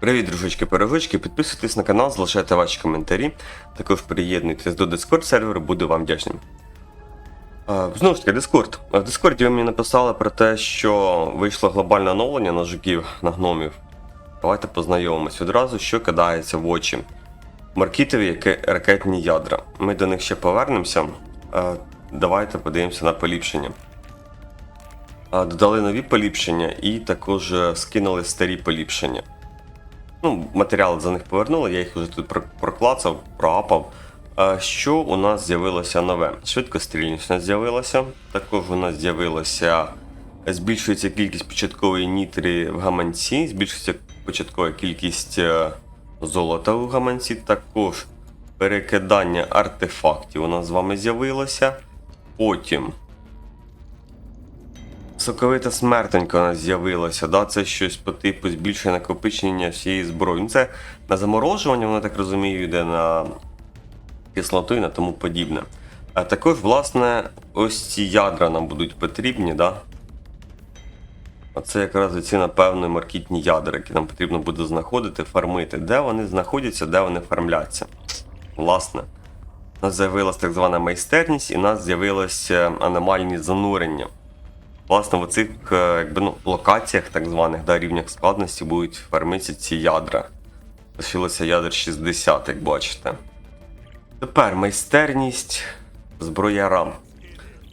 Привіт, дружочки пирожочки Підписуйтесь на канал, залишайте ваші коментарі. Також приєднуйтесь до Discord серверу, буду вам вдячним. Знову ж таки, Discord. В Discord ви мені написали про те, що вийшло глобальне оновлення на жуків, на гномів. Давайте познайомимось. Одразу що кидається в очі. Маркітові ракетні ядра. Ми до них ще повернемося. Давайте подивимося на поліпшення. Додали нові поліпшення і також е, скинули старі поліпшення. Ну, матеріали за них повернули, я їх вже тут проклацав, проапав. А що у нас з'явилося нове? Швидкострільність у нас з'явилася. Також у нас з'явилося. Збільшується кількість початкової нітри в гаманці, збільшується початкова кількість е, золота у гаманці. Також перекидання артефактів у нас з вами з'явилося. Потім Соковита смертонька у нас з'явилася, да? це щось по типу збільшення накопичення всієї зброї. Ну, це на заморожування, воно так розумію, йде на кислоту і на тому подібне. А також, власне, ось ці ядра нам будуть потрібні, да? Оце якраз ці, напевно, маркітні ядра, які нам потрібно буде знаходити, фармити. Де вони знаходяться, де вони фармляться. Власне, у нас з'явилася так звана майстерність, і у нас з'явилося аномальні занурення. Власне, в цих якби, ну, локаціях, так званих да, рівнях складності, будуть фармитися ці ядра. Лишилося ядер 60, як бачите. Тепер майстерність зброяра.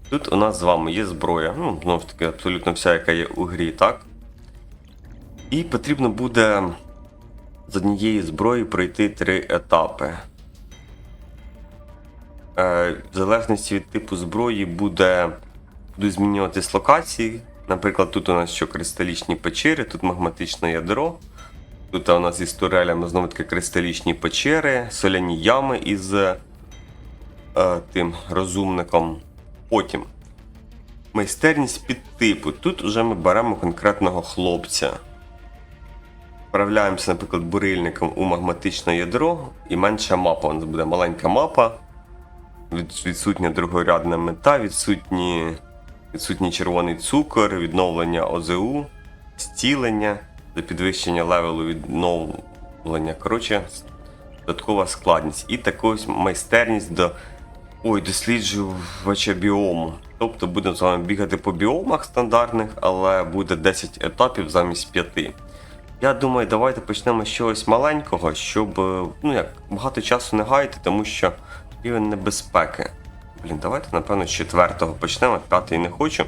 Тут у нас з вами є зброя. Ну, знову ж таки, абсолютно вся, яка є у грі, так? І потрібно буде з однієї зброї пройти три етапи. Е, в залежності від типу зброї буде будуть змінюватись локації. Наприклад, тут у нас що кристалічні печери, тут магматичне ядро. Тут у нас із турелями знову таки кристалічні печери, соляні ями із е, тим розумником. Потім майстерність під типу. Тут вже ми беремо конкретного хлопця. Вправляємося, наприклад, бурильником у магматичне ядро і менша мапа. У нас буде маленька мапа. Відсутня другорядна мета, відсутні відсутній червоний цукор, відновлення ОЗУ, зцілення, до підвищення левелу відновлення. Коротше, додаткова складність. І також майстерність до ой, досліджувача біому. Тобто будемо з вами бігати по біомах стандартних, але буде 10 етапів замість 5. Я думаю, давайте почнемо з чогось маленького, щоб ну як, багато часу не гаяти, тому що рівень небезпеки. Блін, давайте, напевно, з четвертого почнемо, п'ятий не хочу.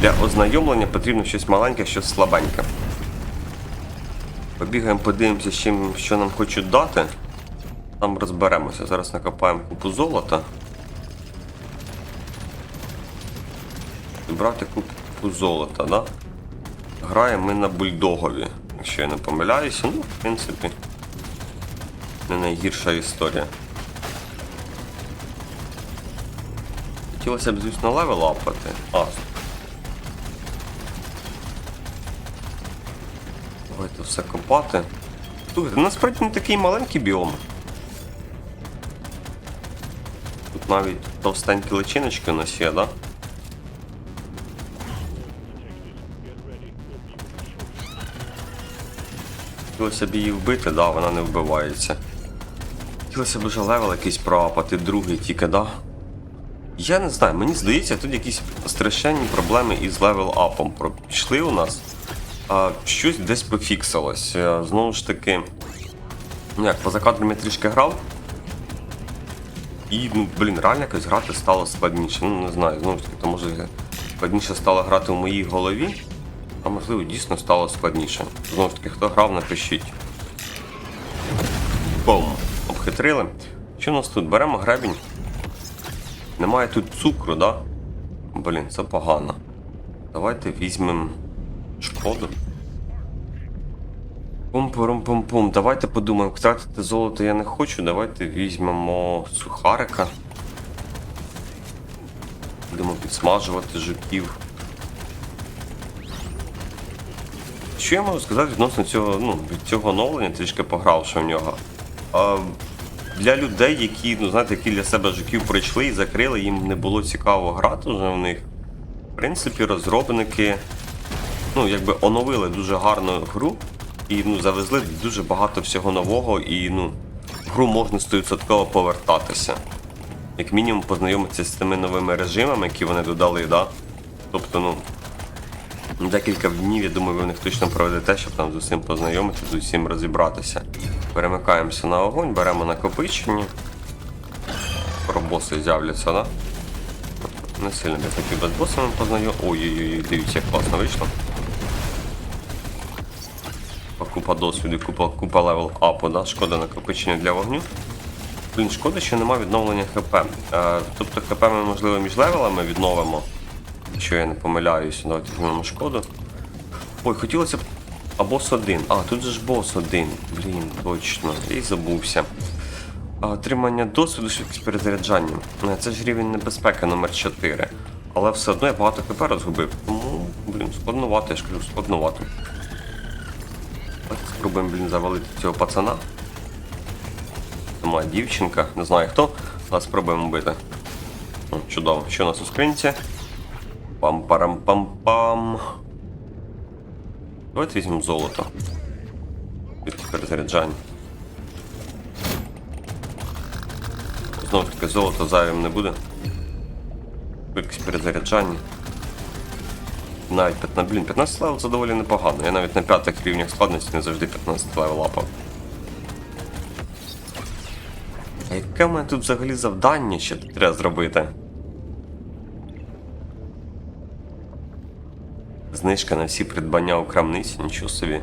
Для ознайомлення потрібно щось маленьке, щось слабеньке. Побігаємо, подивимося, чим, що нам хочуть дати. Там розберемося. Зараз накопаємо купу золота. Зібрати купу золота, да? Граємо ми на бульдогові, якщо я не помиляюся. Ну, в принципі, не найгірша історія. Хотілося б, звісно, левел апати. А. Давайте все копати. Слухайте, насправді не такий маленький біом. Тут навіть товстенькі личиночки у нас є, да? Хотілося б її вбити, да, вона не вбивається. Хотілося б вже левел якийсь проапати, другий тільки, да? Я не знаю, мені здається, тут якісь страшенні проблеми із левел-апом пішли у нас. А, щось десь пофіксилось. А, Знову ж таки. Ну як, поза кадром я трішки грав. І, ну, блін, реально якось грати стало складніше. Ну, не знаю, знову ж таки, то може складніше стало грати в моїй голові, а можливо дійсно стало складніше. Знову ж таки, хто грав, напишіть. Бом! Обхитрили. Що у нас тут? Беремо гребінь. Немає тут цукру, да? Блін, це погано. Давайте візьмемо шкоду. Пум-пум-пум-пум. Давайте подумаємо, втратити золото я не хочу. Давайте візьмемо сухарика. Будемо підсмажувати жуків. Що я можу сказати відносно цього, ну, від цього оновлення, трішки погравши в нього. А, для людей, які, ну знаєте, які для себе жуків пройшли і закрили, їм не було цікаво грати вже в них. В принципі, розробники ну, якби оновили дуже гарну гру. І ну, завезли дуже багато всього нового, і ну, гру можна 100% повертатися. Як мінімум познайомитися з тими новими режимами, які вони додали, да? Тобто, ну. Декілька днів, я думаю, ви в них точно проведете, щоб там з усім познайомитися, з усім розібратися. Перемикаємося на огонь, беремо накопичення. Про боси з'являться, да? Не сильно я хотів би з босами познайом. Ой-ой-ой, дивіться, як класно вийшло. Купа досвіду, купа, купа левел апу, да? шкода накопичення для вогню. Блін, шкода, що нема відновлення ХП. Е, тобто ХП ми, можливо, між левелами відновимо. Якщо я не помиляюся, давайте візьмемо шкоду. Ой, хотілося б. А бос один. А, тут же ж бос один. Блін, точно. І забувся. А, Отримання досвіду швидкість перезаряджання. Е, Це ж рівень небезпеки номер 4. Але все одно я багато ХП розгубив. Тому, блін, складнувато, я ж кажу, складнувато. Давайте спробуємо, блін, завалити цього пацана. Моя дівчинка, не знаю хто, але спробуємо вбити. О, чудово. Що у нас у скринці? Пам-парам-пам-пам. Давайте візьмемо золото. Від перезаряджання. Знову таки, золото зайвим не буде. Швидкість перезаряджання. Навіть 15, блін, 15 левел це доволі непогано. Я навіть на п'ятих рівнях складності не завжди 15 левел лапав. А яке в мене тут взагалі завдання ще треба зробити? Знижка на всі придбання у крамниці, нічого собі.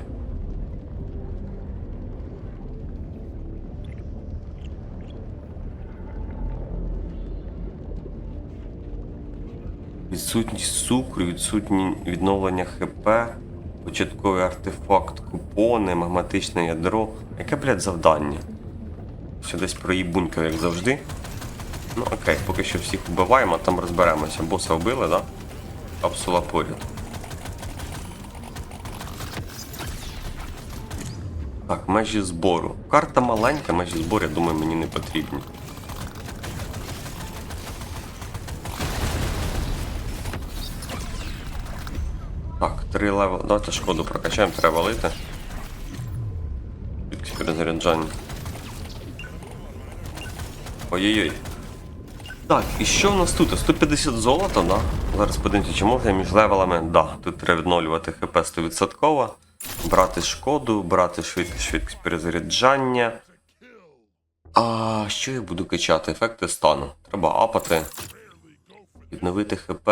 Відсутність цукру, відсутні відновлення ХП, початковий артефакт, купони, магматичне ядро. Яке, блядь, завдання? Що десь проїбунька, як завжди. Ну окей, поки що всіх вбиваємо, а там розберемося. Боса вбили, да? Капсула поряд. Так, межі збору. Карта маленька, межі збору, я думаю, мені не потрібні. Так, три левел. Давайте шкоду прокачаємо, треба валити. Швидкість перезаряджання. Ой-ой-ой. Так, і що в нас тут? 150 золота, да? Зараз подивимося, чи можна між левелами. Да, тут треба відновлювати ХП 100%. Брати шкоду, брати швидкість, швидкість перезаряджання. А що я буду качати? Ефекти стану. Треба апати. Відновити ХП.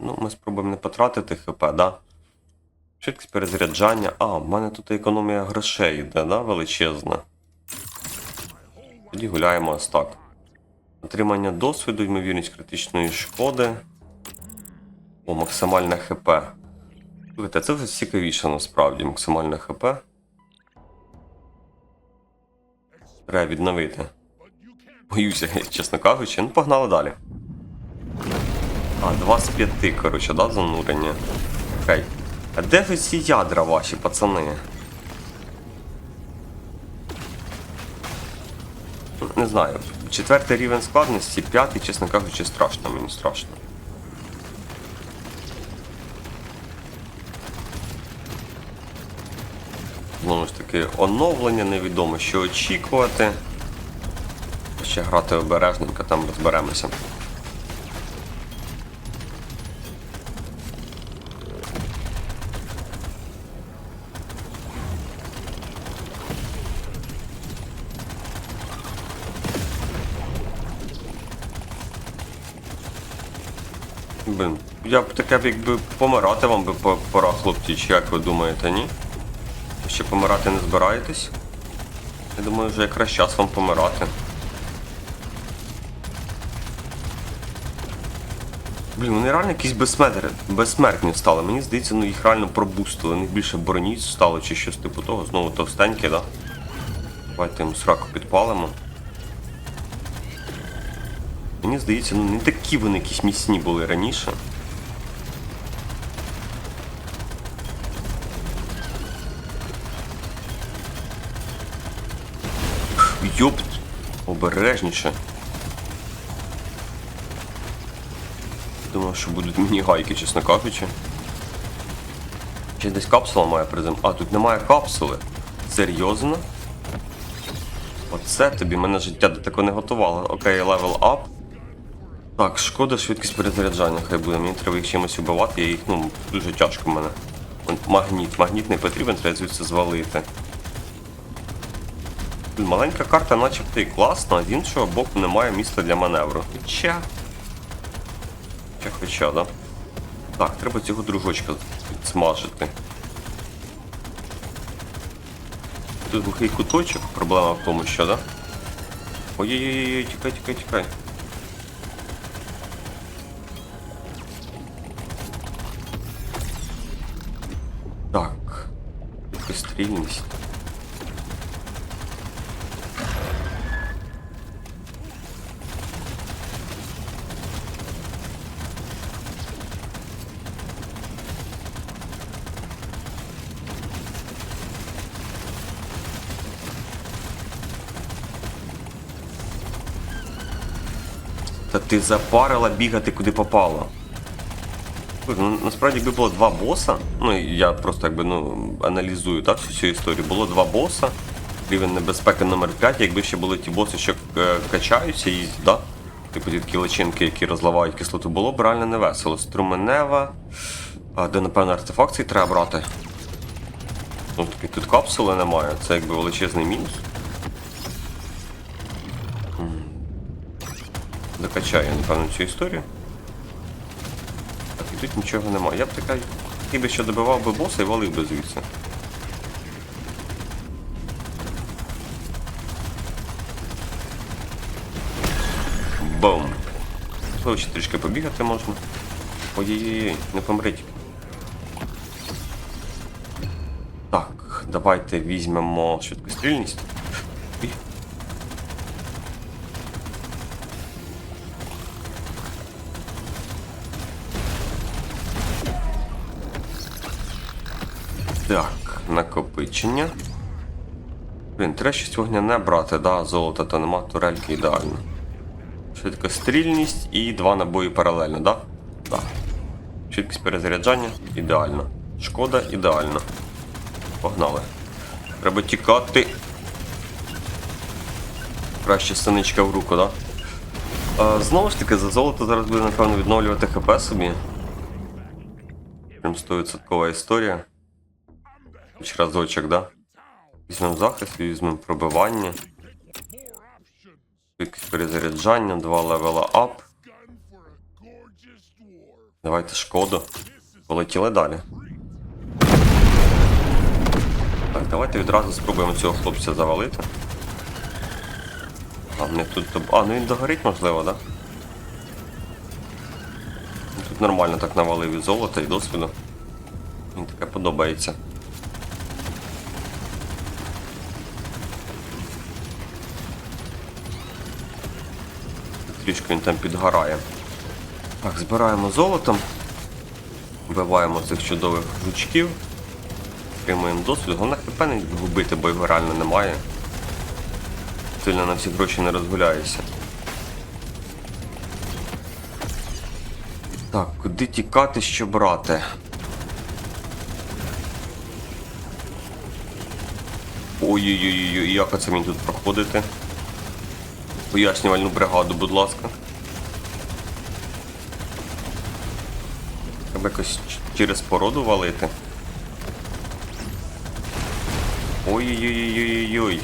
Ну, ми спробуємо не потратити ХП, да? Швидкість перезаряджання. А, в мене тут економія грошей йде, да? Величезна. Тоді гуляємо ось так. Отримання досвіду, ймовірність критичної шкоди. О, максимальне ХП. Слухайте, це вже цікавіше насправді, максимальне ХП. Треба відновити. Боюся, чесно кажучи. Ну, погнали далі. А, 2 з 5, коротше, да, занурення. Окей. А де ви ці ядра ваші, пацани? Не знаю. Четвертий рівень складності, п'ятий, чесно кажучи, страшно, мені страшно. Знову ж таки, оновлення, невідомо, що очікувати. Ще грати обережненько, там розберемося. Блин, я б таке, якби помирати вам би пора, хлопці, чи як ви думаєте, ні? Ще помирати не збираєтесь? Я думаю, вже якраз час вам помирати. Блін, вони реально якісь безсмертні, безсмертні стали. Мені здається, ну їх реально пробустили. У них більше броні стало чи щось типу того. Знову товстенькі, да? Давайте їм сраку підпалимо. Мені здається, ну не такі вони якісь міцні були раніше. Йопт, обережніше. Думав, що будуть мені гайки, чесно кажучи. Чи десь капсула має призем. А, тут немає капсули. Серйозно? Оце тобі мене життя до такого не готувало. Окей, левел ап. Так, шкода, швидкість перезаряджання, хай буде. Мені треба їх чимось убивати, я їх, ну, дуже тяжко в мене. Магніт. Магніт не потрібен, треба звідси звалити. Маленька карта начебто і класна, а з іншого боку немає місця для маневру. Хоча. Хоча, хоча, да? Так, треба цього дружочка смажити. Тут глухий куточок, проблема в тому, що, да? Ой-ой-ой, тікай, тікай, тікай. Так. Стрільність. Ти запарила бігати куди попало. Ну, насправді, якби було два боса, ну я просто якби ну, аналізую так, всю цю історію. Було два боса, рівень небезпеки номер 5 якби ще були ті боси, що е, качаються і да? типу ті такі личинки, які розливають кислоту, було б реально не весело. Струменева, а, де, напевно, артефакт цей треба брати. Ну, тут капсули немає, це якби величезний мінус. Докачаю, напевно, цю історію. Так, і тут нічого немає. Я б така, який би ще добивав би боса і валив би звідси. Бум! Можливо, трішки побігати можна. Ой-ой-ой, не помріть. Так, давайте візьмемо швидкострільність. І... Так, накопичення. Блін, треба щось вогняне брати, да, золота то нема, турельки ідеально. Швидкострільність і два набої паралельно, да? Так. Швидкість перезаряджання ідеально. Шкода ідеально. Погнали. Треба тікати. Краще синичка в руку, да? А, знову ж таки, за золото зараз буде, напевно, відновлювати ХП собі. Прям 100% історія. Хоч разочок, да? Візьмемо захист, візьмемо пробивання. Швидкість перезаряджання, два левела ап. Давайте шкоду. Полетіли далі. Так, давайте відразу спробуємо цього хлопця завалити. А, не тут. А, ну він догорить, можливо, так? Да? Тут нормально так навалив і золота, і досвіду. Мені таке подобається. Трішки він там підгорає. Так, збираємо золотом. Вбиваємо цих чудових жучків. Отримуємо досвід. Головне хп не губити, бо його реально немає. Сильно на всі гроші не розгуляєшся. Так, куди тікати, що брати? Ой-ой-ой, як це мені тут проходити? Пояснювальну бригаду, будь ласка. Треба якось через породу валити. Ой-ой-ой-ой-ой-ой.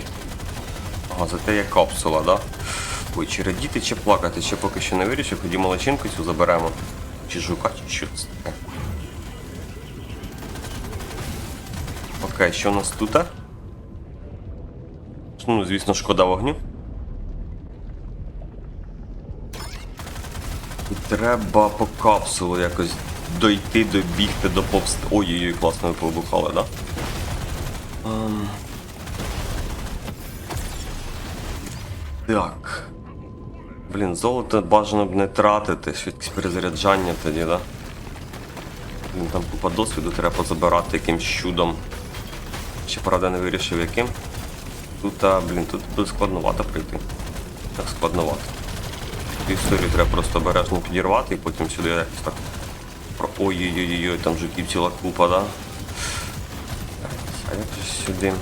Ага, зате є капсула, да? Ой, чи радіти, чи плакати, ще поки що не вирішив, ходімо личинку цю заберемо. Чи жука, що це таке. Окей, що у нас тут? Ну, звісно, шкода вогню. І треба по капсулу якось дойти, добігти до повст... Ой-ой-ой, класно ви побухали, да? Ем. Так. Блін, золото бажано б не тратити, швидкість перезаряджання тоді, да? Блін, там купа досвіду треба позабирати якимсь чудом. Ще правда не вирішив яким. Тут, а, блін, тут буде складновато прийти. Так складновато. Цю історію треба просто обережно підірвати і потім сюди якось так. Ой-ой-ой, там жуків ціла купа, да? А як сюди?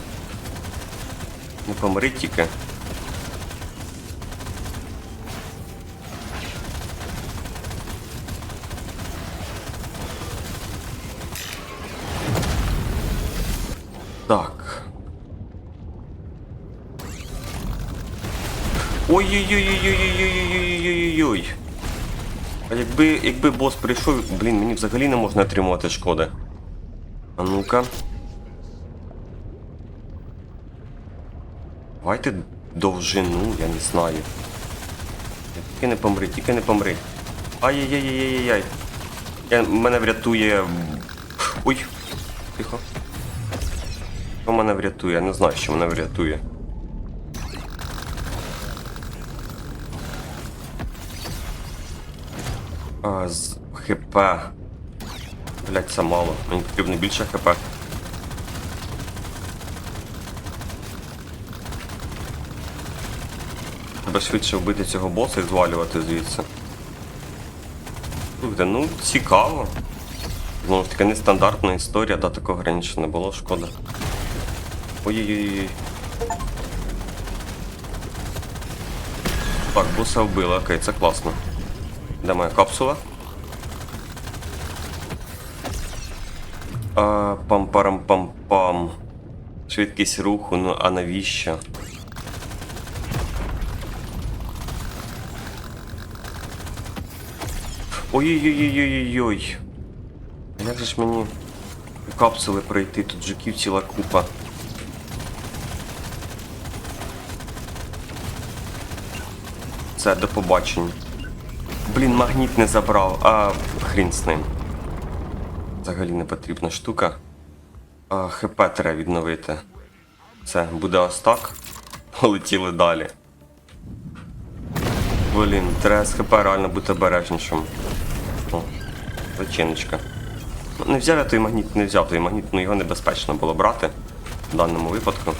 Не помри тільки. Так. Ой-ой-ой-ой-ой-ой-ой-ой-ой-ой-ой. А якби, якби бос прийшов, блін, мені взагалі не можна отримувати шкоди. А ну-ка. Давайте довжину, я не знаю. Тільки не помри, тільки не помри. Ай-яй-яй-яй-яй-яй. Я, мене врятує. Ой. Тихо. Що мене врятує? Я не знаю, що мене врятує. А, з ХП. Блять, це мало. Мені потрібно більше ХП. Треба швидше вбити цього боса і звалювати звідси. Слухайте, ну цікаво. Знову ж таки, нестандартна історія, да такого раніше не було, шкода. Ой-ой-ой. Так, боса вбили, окей, це класно. Де моя капсула? А, пам-парам-пам-пам. Швидкість руху, ну а навіщо? Ой-ой-ой-ой-ой-ой. Як же ж мені капсули пройти? Тут жуків ціла купа. Це до побачення. Блін, магніт не забрав, а хрін з ним. Взагалі не потрібна штука. А, ХП треба відновити. Це буде ось так. Полетіли далі. Блін, треба з ХП реально бути обережнішим. О, зачиночка. Ну, Не взяв я той магніт, не взяв той магніт, ну його небезпечно було брати в даному випадку.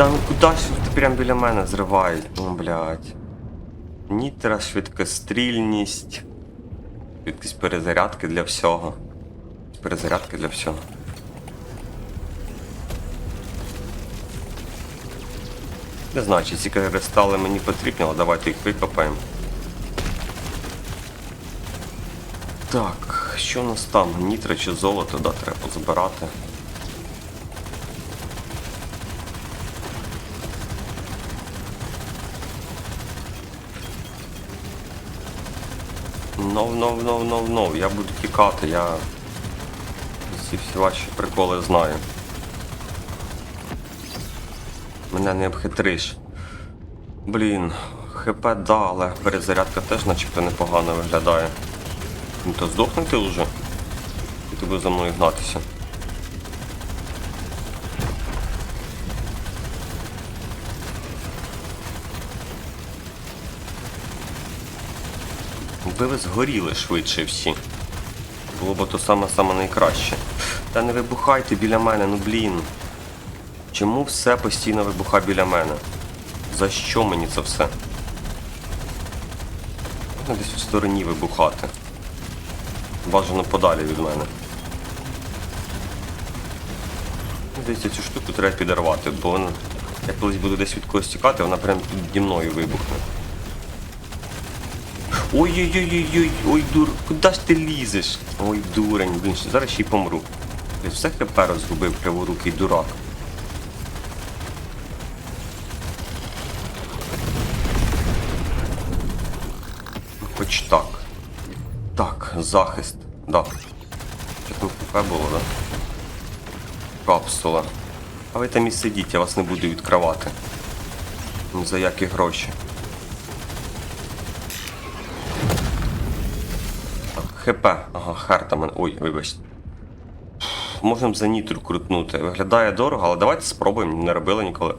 Та ну куди ти прям біля мене зривають? Ну, блядь. Нітра, швидкострільність. Швидкість перезарядки для всього. Перезарядки для всього. Не знаю, чи ці кристали мені потрібні, але давайте їх викопаємо. Так, що у нас там? Нітро чи золото, да, треба позбирати. No, no, no, no, no. Я буду тікати, я ці всі ваші приколи знаю. Мене не обхитриш. Блін, ХП да, але перезарядка теж начебто непогано виглядає. Ну то здохнути вже. І тобі за мною гнатися. Ви ви згоріли швидше всі. Було б то саме саме найкраще. Та не вибухайте біля мене, ну блін. Чому все постійно вибухає біля мене? За що мені це все? Можна десь в стороні вибухати. Бажано подалі від мене. Здається, цю штуку треба підірвати, бо вона, як колись буду десь від когось тікати, вона прям піді мною вибухне. Ой-ой-ой-ой-ой, ой, дур, куди ж ти лізеш? Ой, дурень, блін, зараз ще й помру. Я все хп розгубив криворукий дурак. Хоч так. Так, захист. Да. Що там хп було, да? Капсула. А ви там і сидіть, я вас не буду відкривати. Ні за які гроші. ХП. Ага, харта мене. Ой, вибачте. Можемо за нітру крутнути. Виглядає дорого, але давайте спробуємо, не робили ніколи.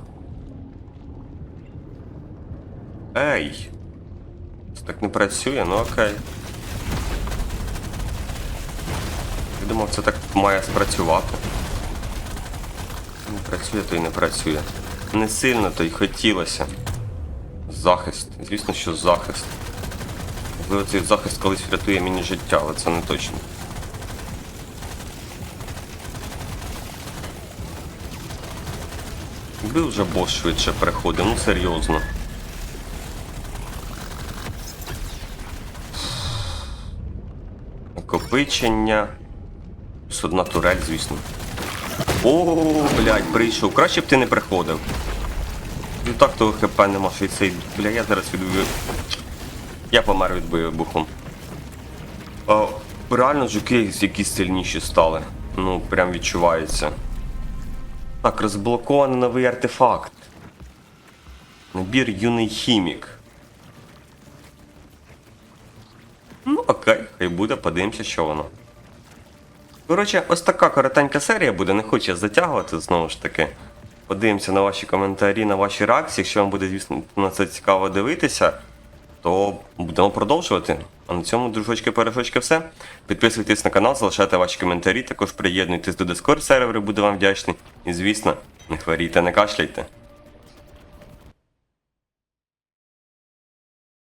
Ей! Це так не працює, ну окей. Я думав, це так має спрацювати. Не працює, то й не працює. Не сильно то й хотілося. Захист. Звісно, що захист. Можливо, цей захист колись врятує мені життя, але це не точно. Якби вже бос швидше переходив, ну серйозно. Накопичення. Плюс одна турель, звісно. О, блядь, прийшов. Краще б ти не приходив. Ну так того хп нема, що й цей. Бля, я зараз відбив. Я помер від вибухом. А, реально жуки якісь сильніші стали. Ну, прям відчувається. Так, розблокований новий артефакт. Набір юний хімік. Ну, окей, хай буде, подивимося, що воно. Коротше, ось така коротенька серія буде, не хочу я затягувати знову ж таки. Подивимося на ваші коментарі, на ваші реакції. Якщо вам буде, звісно, на це цікаво дивитися, то будемо продовжувати. А на цьому, дружочки, перешочки, все. Підписуйтесь на канал, залишайте ваші коментарі, також приєднуйтесь до Discord серверу, буду вам вдячний. І звісно, не хворійте, не кашляйте.